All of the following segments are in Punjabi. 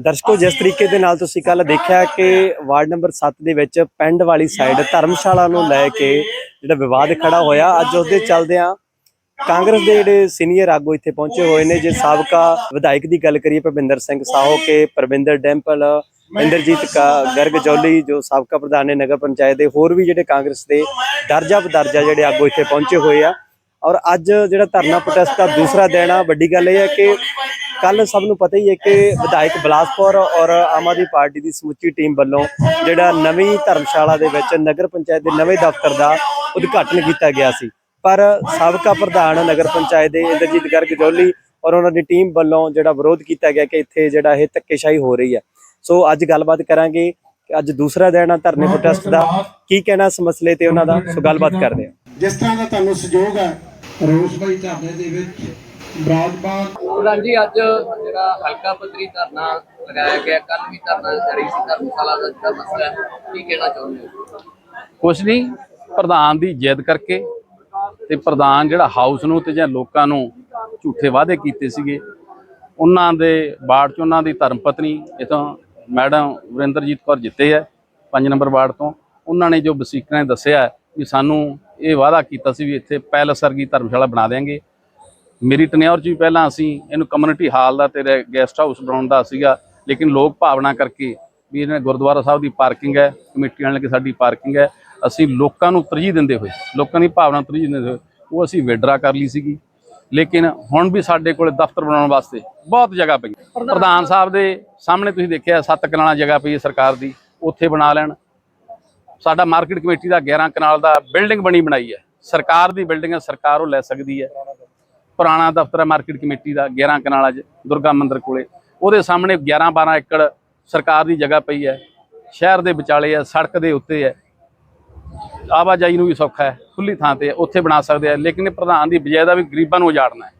ਦਰਸ਼ਕੋ, ਜਿਸ ਤਰੀਕੇ ਦੇ ਨਾਲ ਤੁਸੀਂ ਕੱਲ ਦੇਖਿਆ ਕਿ ਵਾਰਡ ਨੰਬਰ 7 ਦੇ ਵਿੱਚ ਪਿੰਡ ਵਾਲੀ ਸਾਈਡ ਧਰਮਸ਼ਾਲਾ ਨੂੰ ਲੈ ਕੇ ਜਿਹੜਾ ਵਿਵਾਦ ਖੜਾ ਹੋਇਆ, ਅੱਜ ਉਸਦੇ ਚੱਲਦਿਆਂ ਕਾਂਗਰਸ ਦੇ ਜਿਹੜੇ ਸੀਨੀਅਰ ਆਗੂ ਇੱਥੇ ਪਹੁੰਚੇ ਹੋਏ ਨੇ, ਜੇ ਸਾਬਕਾ ਵਿਧਾਇਕ ਦੀ ਗੱਲ ਕਰੀਏ ਭਵਿੰਦਰ ਸਿੰਘ ਸਾਹੋ ਕੇ, ਪ੍ਰਵਿੰਦਰ ਡੈਂਪਲ, ਇੰਦਰਜੀਤ ਕਾ- ਗਰਗ ਜੌਲੀ ਜੋ ਸਾਬਕਾ ਪ੍ਰਧਾਨ ਨੇ ਨਗਰ ਪੰਚਾਇਤ ਦੇ, ਹੋਰ ਵੀ ਜਿਹੜੇ ਕਾਂਗਰਸ ਦੇ ਦਰਜਾ ਬਦਰਜਾ ਜਿਹੜੇ ਆਗੂ ਇੱਥੇ ਪਹੁੰਚੇ ਹੋਏ ਆ। ਔਰ ਅੱਜ ਜਿਹੜਾ ਧਰਨਾ ਪ੍ਰੋਟੈਸਟ ਦਾ ਦੂਸਰਾ ਦਿਨ ਆ, ਵੱਡੀ ਗੱਲ ਇਹ ਹੈ ਕਿ ਕੱਲ ਸਭ ਨੂੰ ਪਤਾ ਹੀ ਹੈ ਕਿ ਵਿਧਾਇਕ ਬਲਾਸਪੁਰ ਔਰ ਆਮ ਆਦਮੀ ਪਾਰਟੀ ਦੀ ਸਮੁੱਚੀ ਟੀਮ ਵੱਲੋਂ ਜਿਹੜਾ ਨਵੀਂ ਧਰਮਸ਼ਾਲਾ ਦੇ ਵਿੱਚ ਨਗਰ ਪੰਚਾਇਤ ਦੇ ਨਵੇਂ ਦਫ਼ਤਰ ਦਾ ਉਦਘਾਟਨ ਕੀਤਾ ਗਿਆ ਸੀ। ਪਰ ਸਾਬਕਾ ਪ੍ਰਧਾਨ ਨਗਰ ਪੰਚਾਇਤ ਦੇ ਇੰਦਰਜੀਤ ਗਰਗ ਜੋਲੀ ਔਰ ਉਹਨਾਂ ਦੀ ਟੀਮ ਵੱਲੋਂ ਜਿਹੜਾ ਵਿਰੋਧ ਕੀਤਾ ਗਿਆ ਕਿ ਇੱਥੇ ਜਿਹੜਾ ਇਹ ਧੱਕੇਸ਼ਾਹੀ ਹੋ ਰਹੀ ਹੈ। ਸੋ ਅੱਜ ਗੱਲਬਾਤ ਕਰਾਂਗੇ ਅੱਜ ਦੂਸਰਾ ਦਿਨ ਆ ਧਰਨੇ ਪ੍ਰੋਟੈਸਟ ਦਾ। ਕੀ ਕਹਿਣਾ ਇਸ ਮਸਲੇ ਤੇ ਉਹਨਾਂ ਦਾ? ਸੋ ਗੱਲਬਾਤ ਕਰਦੇ ਹਾਂ ਜਿਸ ਤਰ੍ਹਾਂ ਦਾ ਤੁਹਾਨੂੰ ਸਹਿਯੋਗ ਹੈ ਰੋਸ ਬਾਈ ਧਰਨੇ ਦੇ ਵਿੱਚ ਰਾਂਜੀ ਅੱਜ ਜਿਹੜਾ ਹਲਕਾ ਪੱਧਰੀ ਧਰਨਾ ਲਗਾਇਆ ਗਿਆ ਕੱਲ ਵੀ ਧਰਨਾ ਜਾਰੀ ਸੀ ਧਰਮਸ਼ਾਲਾ ਦਾ ਜਿਹੜਾ ਮਸਲਾ ਹੈ ਕੀ ਕਹਿਣਾ ਚਾਹੁੰਦੇ ਹੋ? ਕੁਛ ਨਹੀਂ ਪ੍ਰਧਾਨ ਦੀ ਜਿੱਦ ਕਰਕੇ ਤੇ ਪ੍ਰਧਾਨ ਜਿਹੜਾ ਹਾਊਸ ਨੂੰ ਤੇ ਜਾਂ ਲੋਕਾਂ ਨੂੰ ਝੂਠੇ ਵਾਅਦੇ ਕੀਤੇ ਸੀਗੇ। ਉਹਨਾਂ ਦੇ ਵਾਰਡ 'ਚ ਉਹਨਾਂ ਦੀ ਧਰਮ ਪਤਨੀ ਇਥੋਂ ਮੈਡਮ ਵਰਿੰਦਰਜੀਤ ਕੌਰ ਜਿੱਤੇ ਹੈ 5 ਨੰਬਰ ਵਾਰਡ ਤੋਂ। ਉਹਨਾਂ ਨੇ ਜੋ ਵਸੀਕਰਾਂ ਨੇ ਦੱਸਿਆ ਵੀ ਸਾਨੂੰ ਇਹ ਵਾਅਦਾ ਕੀਤਾ ਸੀ ਵੀ ਇੱਥੇ ਪੈਲਸ ਵਰਗੀ ਧਰਮਸ਼ਾਲਾ ਬਣਾ ਦੇਾਂਗੇ ਮੇਰੀ ਟਨਿਓਰ 'ਚ ਵੀ ਪਹਿਲਾਂ ਅਸੀਂ ਇਹਨੂੰ ਕਮਿਊਨਿਟੀ ਹਾਲ ਦਾ ਤੇ ਗੈਸਟ ਹਾਊਸ ਬਣਾਉਣ ਦਾ ਸੀਗਾ, ਲੇਕਿਨ ਲੋਕ ਭਾਵਨਾ ਕਰਕੇ ਵੀ ਇਹਨਾਂ ਗੁਰਦੁਆਰਾ ਸਾਹਿਬ ਦੀ ਪਾਰਕਿੰਗ ਹੈ, ਕਮੇਟੀ ਵਾਲਿਆਂ ਨੇ ਕਿ ਸਾਡੀ ਪਾਰਕਿੰਗ ਹੈ, ਅਸੀਂ ਲੋਕਾਂ ਨੂੰ ਤਰਜੀਹ ਦਿੰਦੇ ਹੋਏ, ਲੋਕਾਂ ਦੀ ਭਾਵਨਾ ਤਰਜੀਹ ਦਿੰਦੇ ਹੋਏ, ਉਹ ਅਸੀਂ ਵਿਡਰਾ ਕਰ ਲਈ ਸੀਗੀ। ਲੇਕਿਨ ਹੁਣ ਵੀ ਸਾਡੇ ਕੋਲ ਦਫ਼ਤਰ ਬਣਾਉਣ ਵਾਸਤੇ ਬਹੁਤ ਜਗ੍ਹਾ ਪਈ। ਪ੍ਰਧਾਨ ਸਾਹਿਬ ਦੇ ਸਾਹਮਣੇ ਤੁਸੀਂ ਦੇਖਿਆ, ਸੱਤ ਕਨਾਲਾਂ ਜਗ੍ਹਾ ਪਈ ਹੈ ਸਰਕਾਰ ਦੀ, ਉੱਥੇ ਬਣਾ ਲੈਣ। ਸਾਡਾ ਮਾਰਕੀਟ ਕਮੇਟੀ ਦਾ 11 ਕਨਾਲ ਦਾ ਬਿਲਡਿੰਗ ਬਣੀ ਬਣਾਈ ਹੈ। ਸਰਕਾਰ ਦੀ ਬਿਲਡਿੰਗ ਹੈ, ਸਰਕਾਰ ਉਹ ਲੈ ਸਕਦੀ ਹੈ। ਪੁਰਾਣਾ ਦਫ਼ਤਰ ਹੈ ਮਾਰਕੀਟ ਕਮੇਟੀ ਦਾ 11 ਕਨਾਲਾਂ 'ਚ ਦੁਰਗਾ ਮੰਦਿਰ ਕੋਲੇ। ਉਹਦੇ ਸਾਹਮਣੇ 11 12 ਏਕੜ ਸਰਕਾਰ ਦੀ ਜਗ੍ਹਾ ਪਈ ਹੈ। ਸ਼ਹਿਰ ਦੇ ਵਿਚਾਲੇ ਹੈ ਸੜਕ ਦੇ ਉੱਤੇ ਹੈ। ਆਵਾਜਾਈ ਨੂੰ ਵੀ ਸੌਖਾ ਹੈ ਖੁੱਲੀ ਥਾਂ ਤੇ ਉੱਥੇ ਬਣਾ ਸਕਦੇ ਆ ਲੇਕਿਨ ਇਹ ਪ੍ਰਧਾਨ ਦੀ ਬਜਾਏ ਵੀ ਗਰੀਬਾਂ ਨੂੰ ਉਜਾੜਨਾ ਹੈ।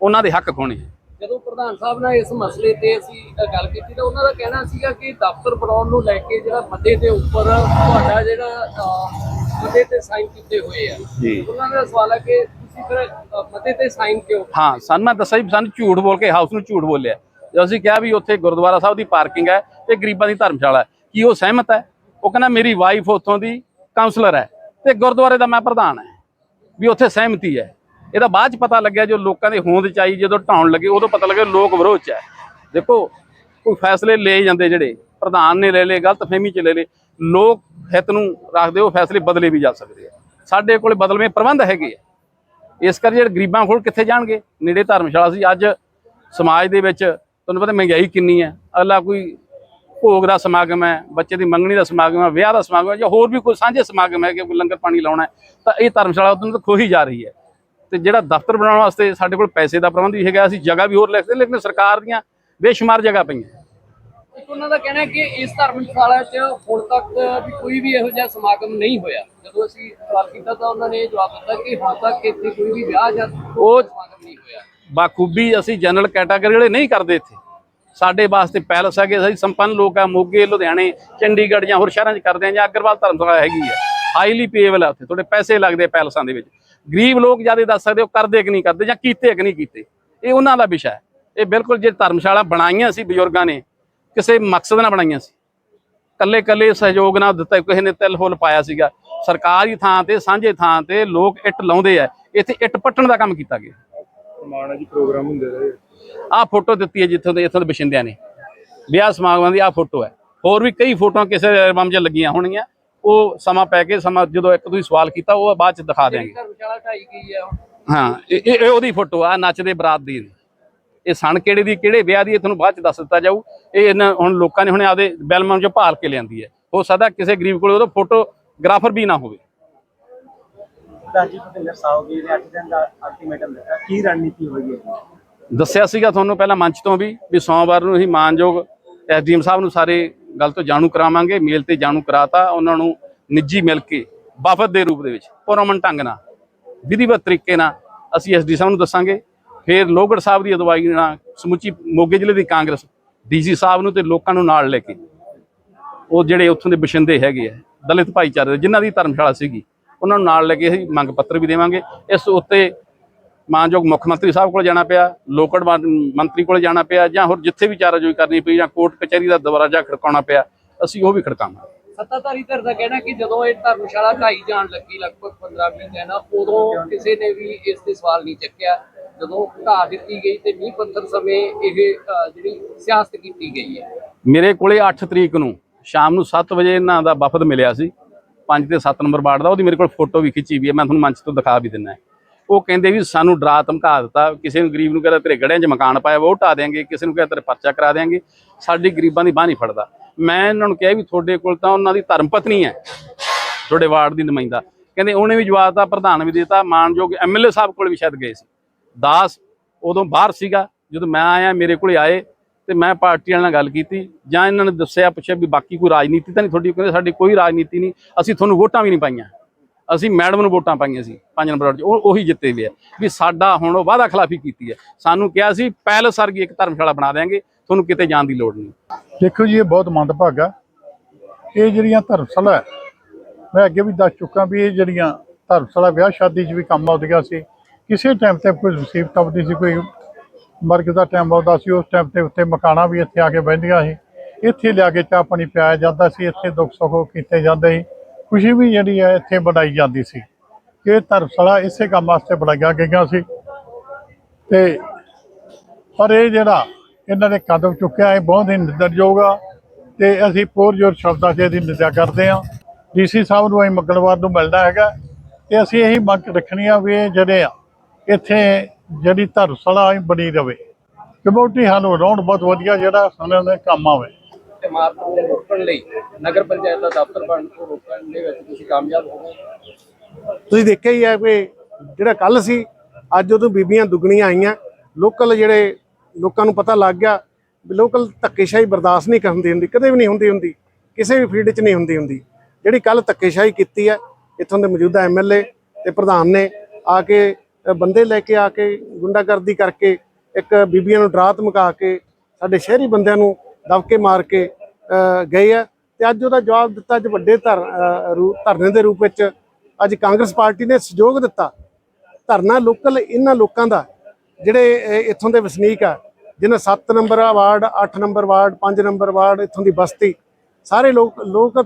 ਉਹਨਾਂ ਦੇ ਹੱਕ ਖੋਣੇ ਜਦੋਂ ਪ੍ਰਧਾਨ ਸਾਹਿਬ ਨਾਲ ਇਸ ਮਸਲੇ ਤੇ ਅਸੀਂ ਗੱਲ ਕੀਤੀ ਤਾਂ ਉਹਨਾਂ ਦਾ ਕਹਿਣਾ ਸੀਗਾ ਕਿ ਦਫ਼ਤਰ ਬਣਾਉਣ ਨੂੰ ਲੈ ਕੇ ਜਿਹੜਾ ਮਤੇ ਦੇ ਉੱਪਰ ਤੁਹਾਡਾ ਜਿਹੜਾ ਮਤੇ ਤੇ ਸਾਈਨ ਕੀਤੇ ਹੋਏ ਆ। ਜੀ। ਉਹਨਾਂ ਦਾ ਸਵਾਲ ਹੈ ਕਿ ਤੁਸੀਂ ਫਿਰ ਤੇ ਸਾਈਨ ਕਿਉਂ? ਹਾਂ, ਸਾਨੂੰ ਮੈਂ ਦੱਸਿਆ ਵੀ ਸਾਨੂੰ ਝੂਠ ਬੋਲ ਕੇ ਹਾਊਸ ਨੂੰ ਝੂਠ ਬੋਲਿਆ। ਜਦੋਂ ਅਸੀਂ ਕਿਹਾ ਵੀ ਉੱਥੇ ਗੁਰਦੁਆਰਾ ਸਾਹਿਬ ਦੀ ਪਾਰਕਿੰਗ ਹੈ, ਤੇ ਗਰੀਬਾਂ ਦੀ ਧਰਮਸ਼ਾਲਾ ਹੈ, ਕੀ ਉਹ ਸਹਿਮਤ ਹੈ? ਉਹ ਕਹਿੰਦਾ, ਮੇਰੀ ਵਾਈਫ ਉੱਥੋਂ ਦੀ ਕਾਉਂਸਲਰ ਹੈ, ਤੇ ਗੁਰਦੁਆਰੇ ਦਾ ਮੈਂ ਪ੍ਰਧਾਨ ਹੈ, ਵੀ ਉੱਥੇ ਸਹਿਮਤੀ ਹੈ। ਇਹਦਾ ਬਾਅਦ ਚ ਪਤਾ ਲੱਗਿਆ, ਜੋ ਲੋਕਾਂ ਦੇ ਹੋਂਦ ਚ ਆਈ, ਜਦੋਂ ਢਾਉਣ ਲੱਗੇ, ਉਦੋਂ ਪਤਾ ਲੱਗਿਆ ਲੋਕ ਵਿਰੋਧ ਚ ਹੈ। ਦੇਖੋ, ਕੋਈ ਫੈਸਲੇ ਲਏ ਜਾਂਦੇ ਜਿਹੜੇ ਪ੍ਰਧਾਨ ਨੇ ਲੈ ਲਏ ਗਲਤ ਫਹਿਮੀ ਚ ਲੈ ਲਏ, ਲੋਕ ਹਿੱਤ ਨੂੰ ਰੱਖਦੇ ਉਹ ਫੈਸਲੇ ਬਦਲੇ ਵੀ ਜਾ ਸਕਦੇ ਆ। ਸਾਡੇ ਕੋਲ ਬਦਲਵੇਂ ਪ੍ਰਬੰਧ ਹੈਗੇ ਆ। ਇਸ ਕਰਕੇ ਜਿਹੜੇ ਗਰੀਬਾਂ ਕੋਲ ਕਿੱਥੇ ਜਾਣਗੇ? ਨੇੜੇ ਧਰਮਸ਼ਾਲਾ ਸੀ। ਅੱਜ ਸਮਾਜ ਦੇ ਵਿੱਚ ਤੁਹਾਨੂੰ ਪਤਾ ਮਹਿੰਗਾਈ ਕਿੰਨੀ ਹੈ। ਅਗਲਾ ਕੋਈ ਭੋਗ ਦਾ ਸਮਾਗਮ ਹੈ, ਬੱਚੇ ਦੀ ਮੰਗਣੀ ਦਾ ਸਮਾਗਮ ਹੈ, ਵਿਆਹ ਦਾ ਸਮਾਗਮ ਹੈ ਜਾਂ ਹੋਰ ਵੀ ਕੋਈ ਸਾਂਝੇ ਸਮਾਗਮ ਹੈ ਕਿ ਕੋਈ ਲੰਗਰ ਪਾਣੀ ਲਾਉਣਾ ਤਾਂ ਇਹ ਧਰਮਸ਼ਾਲਾ ਉਦੋਂ ਤਾਂ ਖੋਹੀ ਜਾ ਰਹੀ ਹੈ। ਤੇ ਜਿਹੜਾ ਦਫ਼ਤਰ ਬਣਾਉਣ ਵਾਸਤੇ ਸਾਡੇ ਕੋਲ ਪੈਸੇ ਦਾ ਪ੍ਰਬੰਧ ਵੀ ਹੈਗਾ, ਅਸੀਂ ਜਗ੍ਹਾ ਵੀ ਹੋਰ ਲੈ ਸਕਦੇ ਲੇਕਿਨ ਸਰਕਾਰ ਦੀਆਂ ਬੇਸ਼ੁਮਾਰ ਜਗ੍ਹਾ ਪਈਆਂ। ਇੱਕ ਉਹਨਾਂ ਦਾ ਕਹਿਣਾ ਹੈ ਕਿ ਇਸ ਧਰਮਸ਼ਾਲਾ 'ਚ ਹੁਣ ਤੱਕ ਵੀ ਕੋਈ ਵੀ ਇਹੋ ਜਿਹਾ ਸਮਾਗਮ ਨਹੀਂ ਹੋਇਆ। ਜਦੋਂ ਅਸੀਂ ਸਵਾਲ ਕੀਤਾ ਤਾਂ ਉਹਨਾਂ ਨੇ ਇਹ ਜਵਾਬ ਦਿੱਤਾ ਕਿ ਹੁਣ ਤੱਕ ਇੱਥੇ ਕੋਈ ਵੀ ਵਿਆਹ ਜਾਂ ਉਹ- ਸਮਾਗਮ ਨਹੀਂ ਹੋਇਆ। ਬਾਖੂਬੀ ਅਸੀਂ ਜਨਰਲ ਕੈਟਾਗਰੀ ਵਾਲੇ ਨਹੀਂ ਕਰਦੇ ਇੱਥੇ। ਸਾਡੇ ਵਾਸਤੇ ਪੈਲਸ ਹੈਗੇ ਅਸੀਂ ਸੰਪੰਨ ਲੋਕ ਆ ਮੋਗੇ ਲੁਧਿਆਣੇ ਚੰਡੀਗੜ੍ਹ ਜਾਂ ਹੋਰ ਸ਼ਹਿਰਾਂ 'ਚ ਕਰਦੇ ਆ ਜਾਂ ਅਗਰਵਾਲ ਧਰਮਸ਼ਾਲਾ ਹੈਗੀ ਹੈ ਹਾਈਲੀ ਪੇਏਬਲ ਹੈ ਉੱਥੇ ਥੋੜੇ ਪੈਸੇ ਲੱਗਦੇ ਆ ਪੈਲਸਾਂ ਦੇ ਵਿੱਚ। ਗਰੀਬ ਲੋਕ ਜ਼ਿਆਦਾ ਦੱਸ ਸਕਦੇ ਉਹ ਕਰਦੇ ਕਿ ਨਹੀਂ ਕਰਦੇ ਜਾਂ ਕੀਤੇ ਕਿ ਨਹੀਂ ਕੀਤੇ। ਇਹ ਉਹਨਾਂ ਦਾ ਵਿਸ਼ਾ ਹੈ। ਇਹ ਬਿਲਕੁਲ ਜੇ ਧਰਮਸ਼ਾਲਾ ਬਣਾਈਆਂ ਸੀ ਬਜ਼ੁਰਗਾਂ ਨੇ ਕਿਸੇ ਮਕਸਦ ਨਾਲ ਬਣਾਈਆਂ ਸੀ। ਕੱਲੇ ਕੱਲੇ ਸਹਿਯੋਗ ਨਾਲ ਦਿੱਤਾ ਕਿਸੇ ਨੇ ਤਿਲ ਫੁੱਲ ਪਾਇਆ ਸੀਗਾ। ਸਰਕਾਰੀ ਥਾਂ ਤੇ ਸਾਂਝੇ ਥਾਂ ਤੇ ਲੋਕ ਇੱਟ ਲਾਉਂਦੇ ਆ। ਇੱਥੇ ਇੱਟ ਪੱਟਣ ਦਾ ਕੰਮ ਕੀਤਾ ਗਿਆ। ਪ੍ਰਮਾਣ ਜੀ ਪ੍ਰੋਗਰਾਮ ਹੁੰਦੇ ਰਹੇ। ਆਹ ਫੋਟੋ ਦਿੱਤੀ ਹੈ ਜਿੱਥੋਂ ਦੇ ਇੱਥੋਂ ਦੇ ਬਸ਼ਿੰਦਿਆਂ ਨੇ। ਵਿਆਹ ਸਮਾਗਮਾਂ ਦੀ ਆਹ ਫੋਟੋ ਹੈ। ਹੋਰ ਵੀ ਕਈ ਫੋਟੋਆਂ ਕਿਸੇ ਐਲਬਮ 'ਚ ਲੱਗੀਆਂ ਹੋਣਗੀਆਂ। ਉਹ ਸਮਾਂ ਪੈ ਕੇ ਸਮਾਂ ਜਦੋਂ ਇੱਕ ਤੁਸੀਂ ਸਵਾਲ ਕੀਤਾ ਉਹ ਬਾਅਦ 'ਚ ਦਿਖਾ ਦਿਆਂਗੇ। ਹੈ ਇਹ ਉਹਦੀ ਫੋਟੋ ਆ ਨੱਚਦੇ ਬਰਾਤ ਦੀ। ਇਹ ਸਣ ਕਿਹੜੇ ਦੀ ਕਿਹੜੇ ਵਿਆਹ ਦੀ ਇਹ ਤੁਹਾਨੂੰ ਬਾਅਦ 'ਚ ਦੱਸ ਦਿੱਤਾ ਜਾਊ। ਇਹ ਇਹਨਾਂ ਹੁਣ ਲੋਕਾਂ ਨੇ ਹੁਣ ਆਪਦੇ ਬੈਲਮਾਂ 'ਚੋਂ ਭਾਲ ਕੇ ਲਿਆਂਦੀ ਹੈ। ਹੋ ਸਕਦਾ ਕਿਸੇ ਗਰੀਬ ਕੋਲ ਉਹਦਾ ਫੋਟੋਗ੍ਰਾਫਰ ਵੀ ਨਾ ਹੋਵੇ। ਰਾਜੀ ਭੁਪਿੰਦਰ ਸਾਹੋ ਜੀ ਨੇ 8 ਦਿਨ ਦਾ ਅਲਟੀਮੇਟਮ ਦਿੱਤਾ। ਕੀ ਰਣਨੀਤੀ ਹੋਈ ਹੈ ਦੱਸਿਆ ਸੀਗਾ ਤੁਹਾਨੂੰ ਪਹਿਲਾਂ ਮੰਚ ਤੋਂ ਵੀ ਵੀ ਸੋਮਵਾਰ ਨੂੰ ਅਸੀਂ ਮਾਨਯੋਗ ਐਸਡੀਐਮ ਸਾਹਿਬ ਨੂੰ ਸਾਰੇ ਗੱਲ ਤੋਂ ਜਾਣੂ ਕਰਾਵਾਂਗੇ ਮੇਲ ਤੇ ਜਾਣੂ ਕਰਾਤਾ ਉਹਨਾਂ ਨੂੰ ਨਿੱਜੀ ਮਿਲ ਕੇ ਵਫਦ ਦੇ ਰੂਪ ਦੇ ਵਿੱਚ ਪੁਰਮਨ ਢੰਗ ਨਾਲ ਵਿਧੀਵਤ ਤਰੀਕੇ ਨਾਲ ਅਸੀਂ ਐਸਡੀ ਸਾਹਿਬ ਨੂੰ ਦੱਸਾਂਗੇ। ਫਿਰ ਲੋਗੜ ਸਾਹਿਬ ਦੀ ਅਗਵਾਈ ਨਾਲ ਸਮੁੱਚੀ ਮੋਗੇ ਜ਼ਿਲ੍ਹੇ ਦੀ ਕਾਂਗਰਸ ਡੀਸੀ ਸਾਹਿਬ ਨੂੰ ਤੇ ਲੋਕਾਂ ਨੂੰ ਨਾਲ ਲੈ ਕੇ ਉਹ ਜਿਹੜੇ ਉੱਥੋਂ ਦੇ ਬਸ਼ਿੰਦੇ ਹੈਗੇ ਆ, ਦਲਿਤ ਭਾਈਚਾਰੇ ਦੇ, ਜਿਨ੍ਹਾਂ ਦੀ ਧਰਮਸ਼ਾਲਾ ਸੀਗੀ, ਉਹਨਾਂ ਨੂੰ ਨਾਲ ਲੈ ਕੇ ਅਸੀਂ ਮੰਗ ਪੱਤਰ ਵੀ ਦੇਵਾਂਗੇ। ਇਸ ਉੱਤੇ ਮਾਨਯੋਗ ਮੁੱਖ ਮੰਤਰੀ ਸਾਹਿਬ ਕੋਲ ਜਾਣਾ ਪਿਆ ਲੋਕਲ ਮੰਤਰੀ ਕੋਲ ਜਾਣਾ ਪਿਆ, ਜਾਂ ਹੋਰ ਜਿੱਥੇ ਵੀ ਚਾਰਾਜੋਈ ਕਰਨੀ ਪਈ ਜਾਂ ਕੋਰਟ ਕਚਹਿਰੀ ਦਾ ਦਰਵਾਜ਼ਾ ਖੜਕਾਉਣਾ ਪਿਆ, ਅਸੀਂ ਉਹ ਵੀ ਖੜਕਾਵਾਂਗੇ। ਸੱਤਾਧਾਰੀ ਧਿਰ ਦਾ ਕਹਿਣਾ ਕਿ ਜਦੋਂ ਇਹ ਧਰਮਸ਼ਾਲਾ ਢਾਈ ਜਾਣ ਲੱਗੀ, ਲਗਭਗ 15 20 ਦਿਨ ਉਦੋਂ ਕਿਸੇ ਨੇ ਵੀ ਇਸ ਤੇ ਸਵਾਲ ਨਹੀਂ ਚੱਕਿਆ। ਜਦੋਂ ਢਾਹ ਦਿੱਤੀ ਗਈ ਤੇ ਮੀਂਹ ਪੱਥਰ ਸਮੇਂ ਇਹ ਜਿਹੜੀ ਸਿਆਸਤ ਕੀਤੀ ਗਈ ਹੈ। ਮੇਰੇ ਕੋਲੇ 8 ਤਰੀਕ ਨੂੰ ਸ਼ਾਮ ਨੂੰ 7 ਵਜੇ ਇਹਨਾਂ ਦਾ ਵਫਦ ਮਿਲਿਆ ਸੀ। 5 ਤੇ 7 ਨੰਬਰ ਵਾਰਡ ਦਾ, ਉਹਦੀ ਮੇਰੇ ਕੋਲ ਫੋਟੋ ਵੀ ਖਿੱਚੀ ਵੀ ਹੈ, ਮੈਂ ਤੁਹਾਨੂੰ ਮੰਚ ਤੋਂ ਦਿਖਾ ਵੀ ਦਿੰਦਾ ਉਹ ਕਹਿੰਦੇ ਵੀ ਸਾਨੂੰ ਡਰਾ ਧਮਕਾ ਦਿੱਤਾ, ਕਿਸੇ ਨੂੰ ਗਰੀਬ ਨੂੰ ਕਹਿੰਦਾ ਤੇਰੇ ਗੜਿਆਂ 'ਚ ਮਕਾਨ ਪਾਇਆ ਵਾ, ਉਹ ਢਾ ਦੇਾਂਗੇ ਕਿਸੇ ਨੂੰ ਕਹਿੰਦਾ ਤੇਰੇ ਪਰਚਾ ਕਰਾ ਦੇਾਂਗੇ ਸਾਡੀ ਗਰੀਬਾਂ ਦੀ ਬਾਹ ਨਹੀਂ ਫੜਦਾ। ਮੈਂ ਇਹਨਾਂ ਨੂੰ ਕਿਹਾ ਵੀ ਤੁਹਾਡੇ ਕੋਲ ਤਾਂ ਉਹਨਾਂ ਦੀ ਧਰਮ ਪਤਨੀ ਹੈ, ਤੁਹਾਡੇ ਵਾਰਡ ਦੀ ਨੁਮਾਇੰਦਾ। ਕਹਿੰਦੇ ਉਹਨੇ ਵੀ ਜਵਾਬ ਦਿੱਤਾ, ਪ੍ਰਧਾਨ ਵੀ ਦਿੱਤਾ, ਮਾਨਯੋਗ ਐਮਐਲਏ ਸਾਹਿਬ ਕੋਲ ਵੀ ਸ਼ਾਇਦ ਗਏ ਸੀ। ਦਾਸ ਉਦੋਂ ਬਾਹਰ ਸੀਗਾ, ਜਦੋਂ ਮੈਂ ਆਇਆ, ਮੇਰੇ ਕੋਲੇ ਆਏ ਤੇ ਮੈਂ ਪਾਰਟੀ ਵਾਲਿਆਂ ਨਾਲ ਗੱਲ ਕੀਤੀ। ਜਾਂ ਇਹਨਾਂ ਨੇ ਦੱਸਿਆ, ਪੁੱਛਿਆ ਵੀ ਬਾਕੀ ਕੋਈ ਰਾਜਨੀਤੀ ਤਾਂ ਨਹੀਂ ਤੁਹਾਡੀ? ਕਹਿੰਦੇ, ਸਾਡੀ ਕੋਈ ਰਾਜਨੀਤੀ ਨਹੀਂ। ਅਸੀਂ ਤੁਹਾਨੂੰ ਵੋਟਾਂ ਵੀ ਨਹੀਂ ਪਾਈਆਂ। ਅਸੀਂ ਮੈਡਮ ਨੂੰ ਵੋਟਾਂ ਪਾਈਆਂ ਸੀ, ਪੰਜ ਨੰਬਰ ਵਾਰਡ 'ਚ। ਉਹ ਉਹੀ ਜਿੱਤੇ ਵੀ ਹੈ ਵੀ ਸਾਡਾ ਹੁਣ ਉਹ ਵਾਅਦਾ ਖਿਲਾਫੀ ਕੀਤੀ ਹੈ। ਸਾਨੂੰ ਕਿਹਾ ਸੀ, ਪੈਲਸ ਵਰਗੀ ਇੱਕ ਧਰਮਸ਼ਾਲਾ ਬਣਾ ਦੇਾਂਗੇ ਤੁਹਾਨੂੰ ਕਿਤੇ ਜਾਣ ਦੀ ਲੋੜ ਨਹੀਂ। ਦੇਖੋ ਜੀ, ਇਹ ਬਹੁਤ ਮੰਦਭਾਗਾ। ਇਹ ਜਿਹੜੀਆਂ ਧਰਮਸ਼ਾਲਾ ਮੈਂ ਅੱਗੇ ਵੀ ਦੱਸ ਚੁੱਕਾ ਵੀ ਇਹ ਜਿਹੜੀਆਂ ਧਰਮਸ਼ਾਲਾ, ਵਿਆਹ ਸ਼ਾਦੀ 'ਚ ਵੀ ਕੰਮ ਆਉਂਦੀਆਂ ਸੀ ਕਿਸੇ ਟਾਈਮ ਤੇ ਕੋਈ ਮੁਸੀਬਤ ਆਉਂਦੀ ਸੀ, ਕੋਈ ਮਰਗ ਦਾ ਟਾਈਮ ਆਉਂਦਾ ਸੀ, ਉਸ ਟਾਈਮ ਤੇ ਉੱਤੇ ਮਕਾਨਾਂ ਵੀ ਇੱਥੇ ਆ ਕੇ ਬਹਿੰਦੀਆਂ ਸੀ। ਇੱਥੇ ਲਿਆ ਕੇ ਚਾਹ ਪਾਣੀ ਪਿਆਇਆ ਜਾਂਦਾ ਸੀ, ਇੱਥੇ ਦੁੱਖ ਸੁੱਖ ਕੀਤੇ ਜਾਂਦੇ ਸੀ। ਖੁਸ਼ੀ ਵੀ ਜਿਹੜੀ ਹੈ ਇੱਥੇ ਬਣਾਈ ਜਾਂਦੀ ਸੀ। ਇਹ ਧਰਮਸ਼ਾਲਾ ਇਸੇ ਕੰਮ ਵਾਸਤੇ ਬਣਾਈਆਂ ਗਈਆਂ ਸੀ। ਤੇ ਪਰ ਇਹ ਜਿਹੜਾ ਇਹਨਾਂ ਨੇ ਕਦਮ ਚੁੱਕਿਆ, ਇਹ ਬਹੁਤ ਹੀ ਨਿੰਦਣਯੋਗ ਆ। ਤੇ ਅਸੀਂ ਪੂਰਜੋਰ ਸ਼ਬਦਾਂ 'ਚ ਇਹਦੀ ਨਿੰਦਿਆ ਕਰਦੇ ਹਾਂ। ਡੀਸੀ ਸਾਹਿਬ ਨੂੰ ਅਸੀਂ ਮੰਗਲਵਾਰ ਨੂੰ ਮਿਲਣਾ ਹੈਗਾ। ਤੇ ਅਸੀਂ ਇਹੀ ਮੰਗ ਰੱਖਣੀ ਆ ਵੀ ਇਹ ਜਿਹੜੇ ਆ ਇੱਥੇ ਜਿਹੜੀ ਧਰਮਸ਼ਾਲਾ ਇਹ ਬਣੀ ਰਵੇ। ਕਮਿਊਨਿਟੀ ਹਾਲ ਰੌਂਡ ਬਹੁਤ ਵਧੀਆ ਜਿਹੜਾ ਸਾਨੂੰ ਦੇ ਕੰਮ ਆਵੇ। ਇਮਾਰਤ ਨੂੰ ਰੋਕਣ ਲਈ ਨਗਰ ਪੰਚਾਇਤ ਦਾ ਦਫ਼ਤਰ ਬਣਨ ਤੋਂ ਰੋਕਣ ਦੇ ਵਿੱਚ ਤੁਸੀਂ ਕਾਮਯਾਬ ਹੋ ਗਏ। ਤੁਸੀਂ ਦੇਖਿਆ ਹੀ ਹੈ ਕਿ ਜਿਹੜਾ ਕੱਲ ਸੀ ਅੱਜ ਉਦੋਂ ਬੀਬੀਆਂ ਦੁੱਗਣੀਆਂ ਆਈਆਂ। ਲੋਕਲ ਜਿਹੜੇ ਲੋਕਾਂ ਨੂੰ ਪਤਾ ਲੱਗ ਗਿਆ ਵੀ ਲੋਕਲ ਧੱਕੇਸ਼ਾਹੀ ਬਰਦਾਸ਼ਤ ਨਹੀਂ ਕਰਨ ਦੀ ਹੁੰਦੀ ਕਦੇ ਵੀ ਨਹੀਂ ਹੁੰਦੀ ਹੁੰਦੀ ਕਿਸੇ ਵੀ ਫੀਲਡ 'ਚ ਨਹੀਂ ਹੁੰਦੀ ਹੁੰਦੀ। ਜਿਹੜੀ ਕੱਲ ਧੱਕੇਸ਼ਾਹੀ ਕੀਤੀ ਹੈ ਇੱਥੋਂ ਦੇ ਮੌਜੂਦਾ ਐਮਐਲਏ ਤੇ ਪ੍ਰਧਾਨ ਨੇ ਆ ਕੇ ਬੰਦੇ ਲੈ ਕੇ ਆ ਕੇ ਗੁੰਡਾਗਰਦੀ ਕਰਕੇ ਇੱਕ ਬੀਬੀਆਂ ਨੂੰ ਡਰਾਤ ਮੁਕਾ ਕੇ ਸਾਡੇ ਸ਼ਹਿਰੀ ਬੰਦਿਆਂ ਨੂੰ ਦਬਕੇ ਮਾਰ ਕੇ ਗਏ ਆ। ਤੇ ਅੱਜ ਉਹਦਾ ਜਵਾਬ ਦਿੱਤਾ ਅੱਜ ਵੱਡੇ ਧਰ ਰੂ- ਧਰਨੇ ਦੇ ਰੂਪ ਵਿੱਚ। ਅੱਜ ਕਾਂਗਰਸ ਪਾਰਟੀ ਨੇ ਸਹਿਯੋਗ ਦਿੱਤਾ। ਧਰਨਾ ਲੋਕਲ ਇਹਨਾਂ ਲੋਕਾਂ ਦਾ, ਜਿਹੜੇ ਇੱਥੋਂ ਦੇ ਵਸਨੀਕ ਆ ਜਿਨ੍ਹਾਂ 7 number ward 8 number ward 5 number ward ਇੱਥੋਂ ਦੀ ਬਸਤੀ, ਸਾਰੇ ਲੋਕ ਲੋਕ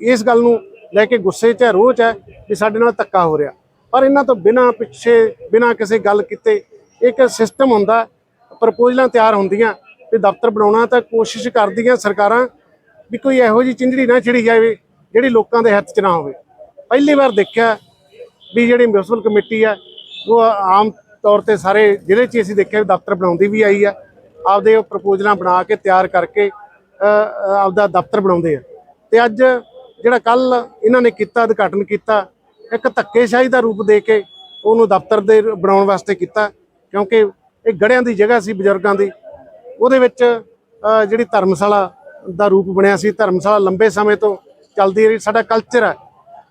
ਇਸ ਗੱਲ ਨੂੰ ਲੈ ਕੇ ਗੁੱਸੇ 'ਚ ਹੈ ਰੋਹ 'ਚ ਹੈ ਵੀ ਸਾਡੇ ਨਾਲ ਧੱਕਾ ਹੋ ਰਿਹਾ। ਪਰ ਇਹਨਾਂ ਤੋਂ ਬਿਨਾਂ ਪਿੱਛੇ, ਬਿਨਾਂ ਕਿਸੇ ਗੱਲ ਕੀਤੇ ਇੱਕ ਸਿਸਟਮ ਹੁੰਦਾ ਪ੍ਰਪੋਜ਼ਲਾਂ ਤਿਆਰ ਹੁੰਦੀਆਂ ਵੀ ਦਫ਼ਤਰ ਬਣਾਉਣਾ ਤਾਂ ਕੋਸ਼ਿਸ਼ ਕਰਦੀਆਂ ਸਰਕਾਰਾਂ ਵੀ ਕੋਈ ਇਹੋ ਜਿਹੀ ਚਿੰਜੜੀ ਨਾ ਛਿੜੀ ਜਾਵੇ ਜਿਹੜੀ ਲੋਕਾਂ ਦੇ ਹੱਥ 'ਚ ਨਾ ਹੋਵੇ। ਪਹਿਲੀ ਵਾਰ ਦੇਖਿਆ ਵੀ ਜਿਹੜੀ ਮਿਊਨਿਸਪਲ ਕਮੇਟੀ ਆ, ਉਹ ਆਮ ਤੌਰ ਤੇ ਸਾਰੇ ਜ਼ਿਲ੍ਹੇ 'ਚ ਹੀ ਅਸੀਂ ਦੇਖਿਆ ਵੀ ਦਫ਼ਤਰ ਬਣਾਉਂਦੀ ਵੀ ਆਈ ਆ, ਆਪਦੇ ਉਹ ਪ੍ਰਪੋਜ਼ਲਾਂ ਬਣਾ ਕੇ ਤਿਆਰ ਕਰਕੇ ਆਪਦਾ ਦਫ਼ਤਰ ਬਣਾਉਂਦੇ ਆ। ਤੇ ਅੱਜ ਜਿਹੜਾ ਕੱਲ ਇਹਨਾਂ ਨੇ ਕੀਤਾ, ਉਦਘਾਟਨ ਕੀਤਾ ਇੱਕ ਧੱਕੇਸ਼ਾਹੀ ਦਾ ਰੂਪ ਦੇ ਕੇ ਉਹਨੂੰ ਦਫ਼ਤਰ ਦੇ ਬਣਾਉਣ ਵਾਸਤੇ ਕੀਤਾ, ਕਿਉਂਕਿ ਇਹ ਗੜਿਆਂ ਦੀ ਜਗ੍ਹਾ ਸੀ ਬਜ਼ੁਰਗਾਂ ਦੀ। ਉਹਦੇ ਵਿੱਚ ਜਿਹੜੀ ਧਰਮਸ਼ਾਲਾ ਦਾ ਰੂਪ ਬਣਿਆ ਸੀ, ਧਰਮਸ਼ਾਲਾ ਲੰਬੇ ਸਮੇਂ ਤੋਂ ਚੱਲਦੀ ਰਹੀ, ਸਾਡਾ ਕਲਚਰ ਹੈ।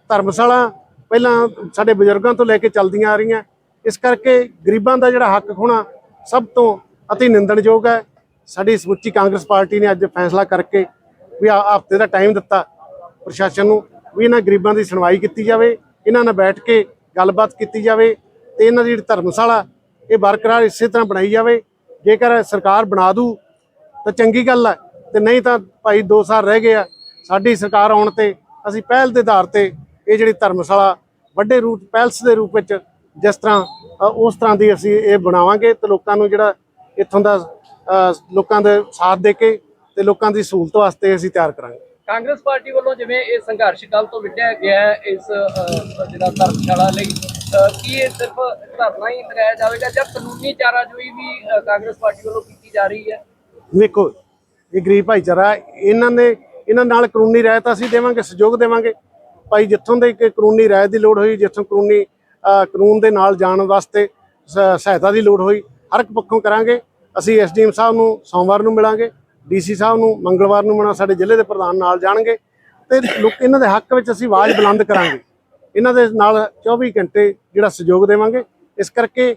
ਧਰਮਸ਼ਾਲਾ ਪਹਿਲਾਂ ਸਾਡੇ ਬਜ਼ੁਰਗਾਂ ਤੋਂ ਲੈ ਕੇ ਚੱਲਦੀਆਂ ਆ ਰਹੀਆਂ। ਇਸ ਕਰਕੇ ਗਰੀਬਾਂ ਦਾ ਜਿਹੜਾ ਹੱਕ ਖੋਣਾ ਸਭ ਤੋਂ ਅਤੀ ਨਿੰਦਣਯੋਗ ਹੈ। ਸਾਡੀ ਸਮੁੱਚੀ ਕਾਂਗਰਸ ਪਾਰਟੀ ਨੇ ਅੱਜ ਫੈਸਲਾ ਕਰਕੇ ਵੀ ਹਫ਼ਤੇ ਦਾ ਟਾਈਮ ਦਿੱਤਾ ਪ੍ਰਸ਼ਾਸਨ ਨੂੰ ਵੀ ਇਹਨਾਂ ਗਰੀਬਾਂ ਦੀ ਸੁਣਵਾਈ ਕੀਤੀ ਜਾਵੇ। ਇਹਨਾਂ ਨਾਲ ਬੈਠ ਕੇ ਗੱਲਬਾਤ ਕੀਤੀ ਜਾਵੇ ਤੇ ਇਹਨਾਂ ਦੀ ਜਿਹੜੀ ਧਰਮਸ਼ਾਲਾ ਇਹ ਬਰਕਰਾਰ ਇਸੇ ਤਰ੍ਹਾਂ ਬਣਾਈ ਜਾਵੇ। ਜੇਕਰ ਸਰਕਾਰ ਬਣਾ ਦੂ ਤਾਂ ਚੰਗੀ ਗੱਲ ਹੈ ਤੇ ਨਹੀਂ ਤਾਂ ਭਾਈ 2 ਸਾਲ ਰਹਿ ਗਏ ਆ, ਸਾਡੀ ਸਰਕਾਰ ਆਉਣ ਤੇ ਅਸੀਂ ਪਹਿਲ ਦੇ ਆਧਾਰ ਤੇ ਇਹ ਜਿਹੜੀ ਧਰਮਸ਼ਾਲਾ ਵੱਡੇ ਰੂਟ ਪੈਲਸ ਦੇ ਰੂਪ ਵਿੱਚ ਜਿਸ ਤਰ੍ਹਾਂ ਉਸ ਤਰ੍ਹਾਂ ਦੀ ਅਸੀਂ ਇਹ ਬਣਾਵਾਂਗੇ ਤੇ ਲੋਕਾਂ ਨੂੰ ਜਿਹੜਾ ਇੱਥੋਂ ਦਾ ਲੋਕਾਂ ਦੇ ਸਾਥ ਦੇ ਕੇ ਤੇ ਲੋਕਾਂ ਦੀ ਸਹੂਲਤ ਵਾਸਤੇ ਅਸੀਂ ਤਿਆਰ ਕਰਾਂਗੇ। ਕਾਂਗਰਸ ਪਾਰਟੀ ਵੱਲੋਂ ਜਿਵੇਂ ਇਹ ਸੰਘਰਸ਼ ਕੱਲ ਤੋਂ ਵਿੱਢਿਆ ਗਿਆ ਹੈ, ਇਸ ਜਿਹੜਾ ਧਰਮਸ਼ਾਲਾ ਲਈ ਕੀ ਇਹ ਸਿਰਫ ਧਰਨਾ ਹੀ ਲਗਾਇਆ ਜਾਵੇਗਾ ਜਾਂ ਕਾਨੂੰਨੀ ਚਾਰਾਜੋਈ ਵੀ ਕਾਂਗਰਸ ਪਾਰਟੀ ਵੱਲੋਂ ਕੀਤੀ ਜਾ ਰਹੀ ਹੈ? ਵੇਖੋ ਇਹ ਗਰੀਬ ਭਾਈਚਾਰਾ, ਇਹਨਾਂ ਨੇ, ਇਹਨਾਂ ਨਾਲ ਕਾਨੂੰਨੀ ਰਾਇਤ ਅਸੀਂ ਦੇਵਾਂਗੇ, ਸਹਿਯੋਗ ਦੇਵਾਂਗੇ, ਭਾਈ ਜਿੱਥੋਂ ਦੇ ਇੱਕ ਕਾਨੂੰਨੀ ਰਾਇਤ ਦੀ ਲੋੜ ਹੋਈ, ਜਿੱਥੋਂ ਕਾਨੂੰਨੀ ਕਾਨੂੰਨ ਦੇ ਨਾਲ ਜਾਣ ਵਾਸਤੇ ਸ- ਸਹਾਇਤਾ ਦੀ ਲੋੜ ਹੋਈ, ਹਰ ਇੱਕ ਪੱਖੋਂ ਕਰਾਂਗੇ, ਅਸੀਂ ਐਸਡੀਐਮ ਸਾਹਿਬ ਨੂੰ, ਸੋਮਵਾਰ ਨੂੰ ਮਿਲਾਂਗੇ ਡੀਸੀ ਸਾਹਿਬ ਨੂੰ ਮੰਗਲਵਾਰ ਨੂੰ ਮਿਲਣਾ ਸਾਡੇ ਜ਼ਿਲ੍ਹੇ ਦੇ ਪ੍ਰਧਾਨ ਨਾਲ ਜਾਣਗੇ ਤੇ ਲੋਕ ਇਹਨਾਂ ਦੇ ਹੱਕ ਵਿੱਚ ਅਸੀਂ ਆਵਾਜ਼ ਬੁਲੰਦ ਕਰਾਂਗੇ। ਇਹਨਾਂ ਦੇ ਨਾਲ 24 ਘੰਟੇ ਜਿਹੜਾ ਸਹਿਯੋਗ ਦੇਵਾਂਗੇ। ਇਸ ਕਰਕੇ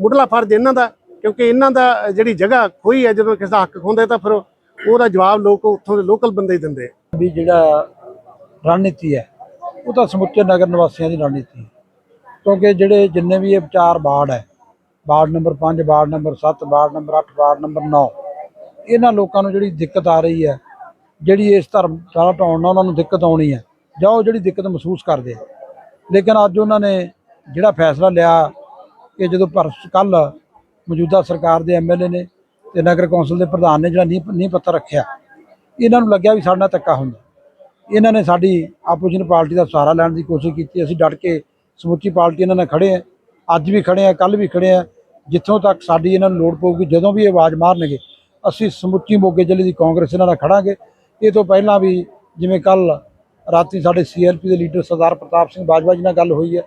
ਮੁੱਢਲਾ ਫਰਜ਼ ਇਹਨਾਂ ਦਾ, ਕਿਉਂਕਿ ਇਹਨਾਂ ਦਾ ਜਿਹੜੀ ਜਗ੍ਹਾ ਖੋਈ ਹੈ, ਜਦੋਂ ਕਿਸੇ ਦਾ ਹੱਕ ਖੋਂਦੇ ਤਾਂ ਫਿਰ ਉਹਦਾ ਜਵਾਬ ਲੋਕ ਉੱਥੋਂ ਦੇ ਲੋਕਲ ਬੰਦੇ ਹੀ ਦਿੰਦੇ ਵੀ ਜਿਹੜਾ ਰਣਨੀਤੀ ਹੈ, ਉਹ ਤਾਂ ਸਮੁੱਚੇ ਨਗਰ ਨਿਵਾਸੀਆਂ ਦੀ ਰਣਨੀਤੀ ਹੈ। ਕਿਉਂਕਿ ਜਿਹੜੇ ਜਿੰਨੇ ਵੀ ਇਹ ਚਾਰ ਵਾਰਡ ਹੈ, ward number 5 ward number 7 ward number 8 ward number 9 ਇਹਨਾਂ ਲੋਕਾਂ ਨੂੰ ਜਿਹੜੀ ਦਿੱਕਤ ਆ ਰਹੀ ਹੈ, ਜਿਹੜੀ ਇਸ ਧਰਮ ਧਰਮਸ਼ਾਲਾ ਢਾਉਣ ਨਾਲ ਉਹਨਾਂ ਨੂੰ ਦਿੱਕਤ ਆਉਣੀ ਹੈ, ਜਾਂ ਉਹ ਜਿਹੜੀ ਦਿੱਕਤ ਮਹਿਸੂਸ ਕਰਦੇ ਆ। ਲੇਕਿਨ ਅੱਜ ਉਹਨਾਂ ਨੇ ਜਿਹੜਾ ਫੈਸਲਾ ਲਿਆ ਕਿ ਜਦੋਂ ਪਰ ਕੱਲ ਮੌਜੂਦਾ ਸਰਕਾਰ ਦੇ ਐਮਐਲਏ ਨੇ ਤੇ ਨਗਰ ਕੌਂਸਲ ਦੇ ਪ੍ਰਧਾਨ ਨੇ ਜਿਹੜਾ ਨੀਂਹ ਨੀਂਹ ਪੱਥਰ ਰੱਖਿਆ, ਇਹਨਾਂ ਨੂੰ ਲੱਗਿਆ ਵੀ ਸਾਡੇ ਨਾਲ ਧੱਕਾ ਹੁੰਦਾ। ਇਹਨਾਂ ਨੇ ਸਾਡੀ ਆਪੋਜੀਸ਼ਨ ਪਾਰਟੀ ਦਾ ਸਹਾਰਾ ਲੈਣ ਦੀ ਕੋਸ਼ਿਸ਼ ਕੀਤੀ, ਅਸੀਂ ਡਟ ਕੇ ਸਮੁੱਚੀ ਪਾਰਟੀ ਇਹਨਾਂ ਨਾਲ ਖੜੇ ਆ ਅੱਜ ਵੀ ਖੜੇ ਆ ਕੱਲ ਵੀ ਖੜੇ ਆ ਜਿੱਥੋਂ ਤੱਕ ਸਾਡੀ ਇਹਨਾਂ ਨੂੰ ਲੋੜ ਪਊਗੀ, ਜਦੋਂ ਵੀ ਇਹ ਆਵਾਜ਼ ਮਾਰਨਗੇ ਅਸੀਂ ਸਮੁੱਚੀ ਮੋਗੇ ਜ਼ਿਲ੍ਹੇ ਦੀ ਕਾਂਗਰਸ ਇਹਨਾਂ ਨਾਲ ਖੜਾਂਗੇ। ਇਹ ਤੋਂ ਪਹਿਲਾਂ ਵੀ ਜਿਵੇਂ ਕੱਲ ਰਾਤੀ ਸਾਡੇ ਸੀਐਲਪੀ ਦੇ ਲੀਡਰ ਸਰਦਾਰ ਪ੍ਰਤਾਪ ਸਿੰਘ ਬਾਜਵਾ ਜੀ ਨਾਲ ਗੱਲ ਹੋਈ ਹੈ,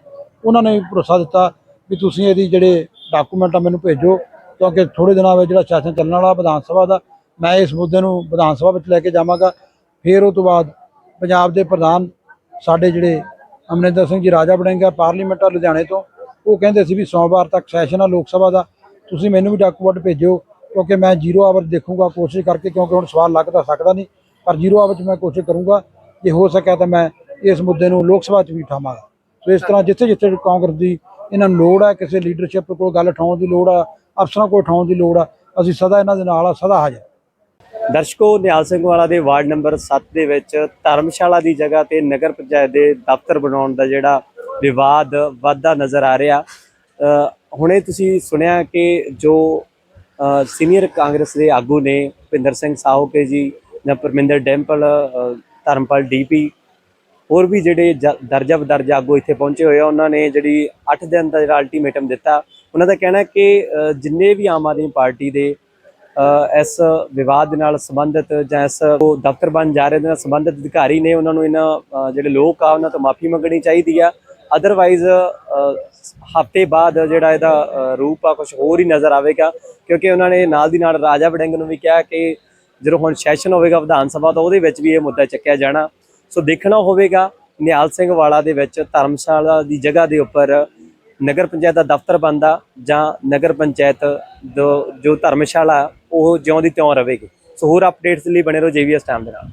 ਉਹਨਾਂ ਨੇ ਵੀ ਭਰੋਸਾ ਦਿੱਤਾ ਵੀ ਤੁਸੀਂ ਇਹਦੀ ਜਿਹੜੇ ਡਾਕੂਮੈਂਟ ਆ ਮੈਨੂੰ ਭੇਜੋ, ਕਿਉਂਕਿ ਥੋੜੇ ਦਿਨਾਂ ਵਿੱਚ ਜਿਹੜਾ ਸੈਸ਼ਨ ਚੱਲਣ ਵਾਲਾ ਵਿਧਾਨ ਸਭਾ ਦਾ, ਮੈਂ ਇਸ ਮੁੱਦੇ ਨੂੰ ਵਿਧਾਨ ਸਭਾ ਵਿੱਚ ਲੈ ਕੇ ਜਾਵਾਂਗਾ। ਫਿਰ ਉਹ ਤੋਂ ਬਾਅਦ ਪੰਜਾਬ ਦੇ ਪ੍ਰਧਾਨ ਸਾਡੇ ਜਿਹੜੇ ਅਮਰਿੰਦਰ ਸਿੰਘ ਜੀ ਰਾਜਾ ਬਣੇਗਾ ਪਾਰਲੀਮੈਂਟ ਆ ਲੁਧਿਆਣੇ ਤੋਂ, ਉਹ ਕਹਿੰਦੇ ਸੀ ਵੀ ਸੋਮਵਾਰ ਤੱਕ ਸੈਸ਼ਨ ਆ ਲੋਕ ਸਭਾ ਦਾ, ਤੁਸੀਂ ਮੈਨੂੰ ਵੀ ਡਾਕੂਮੈਂਟ ਭੇਜੋ ਕਿਉਂਕਿ ਮੈਂ ਜ਼ੀਰੋ ਆਵਰ ਦੇਖੂੰਗਾ ਕੋਸ਼ਿਸ਼ ਕਰਕੇ ਕਿਉਂਕਿ ਹੁਣ ਸਵਾਲ ਲੱਗ ਤਾਂ ਸਕਦਾ ਨਹੀਂ ਪਰ ਜ਼ੀਰੋ ਆਵਰ 'ਚ ਮੈਂ ਕੋਸ਼ਿਸ਼ ਕਰੂੰਗਾ ਜੇ ਹੋ ਸਕਿਆ ਤਾਂ ਮੈਂ ਇਸ ਮੁੱਦੇ ਨੂੰ ਲੋਕ ਸਭਾ 'ਚ ਵੀ ਉਠਾਵਾਂਗਾ। ਸੋ ਇਸ ਤਰ੍ਹਾਂ ਜਿੱਥੇ ਜਿੱਥੇ ਕਾਂਗਰਸ ਦੀ ਇਹਨਾਂ ਨੂੰ ਲੋੜ ਹੈ ਕਿਸੇ ਲੀਡਰਸ਼ਿਪ ਕੋਲ ਗੱਲ ਉਠਾਉਣ ਦੀ ਲੋੜ ਆ ਅਫਸਰਾਂ ਕੋਲ ਉਠਾਉਣ ਦੀ ਲੋੜ ਆ ਅਸੀਂ ਸਦਾ ਇਹਨਾਂ ਦੇ ਨਾਲ ਆ ਸਦਾ ਹਾਜ਼ਰ ਦਰਸ਼ਕੋ ਨਿਹਾਲ ਸਿੰਘ ਵਾਲਾ ਦੇ ਵਾਰਡ ਨੰਬਰ 7 ਦੇ ਵਿੱਚ ਧਰਮਸ਼ਾਲਾ ਦੀ ਜਗ੍ਹਾ ਤੇ ਨਗਰ ਪੰਚਾਇਤ ਦੇ ਦਫ਼ਤਰ ਬਣਾਉਣ ਦਾ ਜਿਹੜਾ ਵਿਵਾਦ ਵੱਧਦਾ ਨਜ਼ਰ ਆ ਰਿਹਾ। ਅ, ਹੁਣੇ ਤੁਸੀਂ ਸੁਣਿਆ ਕਿ ਜੋ ਸੀਨੀਅਰ ਕਾਂਗਰਸ ਦੇ ਆਗੂ ਨੇ ਭਿੰਦਰ ਸਿੰਘ ਸਾਹੋਕੇ ਜੀ ਜਾਂ ਪਰਮਿੰਦਰ ਡੈਂਪਲ ਅ, ਧਰਮਪਾਲ ਡੀਪੀ ਹੋਰ ਵੀ ਜਿਹੜੇ ਜ- ਦਰਜਾ ਬਦਰਜਾ ਆਗੂ ਇੱਥੇ ਪਹੁੰਚੇ ਹੋਏ ਆ ਉਹਨਾਂ ਨੇ ਜਿਹੜੀ 8 ਦਿਨ ਦਾ ਜਿਹੜਾ ਅਲਟੀਮੇਟਮ ਦਿੱਤਾ। ਉਹਨਾਂ ਦਾ ਕਹਿਣਾ ਕਿ ਜਿੰਨੇ ਵੀ ਆਮ ਆਦਮੀ ਪਾਰਟੀ ਦੇ ਇਸ ਵਿਵਾਦ ਦੇ ਨਾਲ ਸੰਬੰਧਿਤ ਜਾਂ ਇਸ ਉਹ ਦਫ਼ਤਰ ਬਣ ਜਾ ਰਹੇ ਦੇ ਨਾਲ ਸੰਬੰਧਿਤ ਅਧਿਕਾਰੀ ਨੇ ਉਹਨਾਂ ਨੂੰ ਇਹਨਾਂ ਜਿਹੜੇ ਲੋਕ ਆ ਉਹਨਾਂ ਤੋਂ ਮਾਫੀ ਮੰਗਣੀ ਚਾਹੀਦੀ ਆ। ਅਦਰਵਾਈਜ਼ ਹਫ਼ਤੇ ਬਾਅਦ ਜਿਹੜਾ ਇਹਦਾ ਰੂਪ ਆ ਕੁਝ ਹੋਰ ਹੀ ਨਜ਼ਰ ਆਵੇਗਾ। ਕਿਉਂਕਿ ਉਹਨਾਂ ਨੇ ਨਾਲ ਦੀ ਨਾਲ ਰਾਜਾ ਵੜਿੰਗ ਨੂੰ ਵੀ ਕਿਹਾ ਕਿ ਜਦੋਂ ਹੁਣ ਸੈਸ਼ਨ ਹੋਵੇਗਾ ਵਿਧਾਨ ਸਭਾ, ਤਾਂ ਉਹਦੇ ਵਿੱਚ ਵੀ ਇਹ ਮੁੱਦਾ ਚੱਕਿਆ ਜਾਣਾ। ਸੋ ਦੇਖਣਾ ਹੋਵੇਗਾ, ਨਿਹਾਲ ਸਿੰਘ ਵਾਲਾ ਦੇ ਵਿੱਚ ਧਰਮਸ਼ਾਲਾ ਦੀ ਜਗ੍ਹਾ ਦੇ ਉੱਪਰ ਨਗਰ ਪੰਚਾਇਤ ਦਾ ਦਫ਼ਤਰ ਬਣਦਾ, ਜਾਂ ਨਗਰ ਪੰਚਾਇਤ ਜੋ ਧਰਮਸ਼ਾਲਾ, ਉਹ ਜਿਉਂ ਦੀ ਤਿਉਂ ਰਹੇਗੀ ਸੋ ਹੋਰ ਅਪਡੇਟਸ ਲਈ ਬਣੇ ਰਹੋ ਜੀਵੀਐਸ ਟਾਈਮ ਦੇ ਨਾਲ।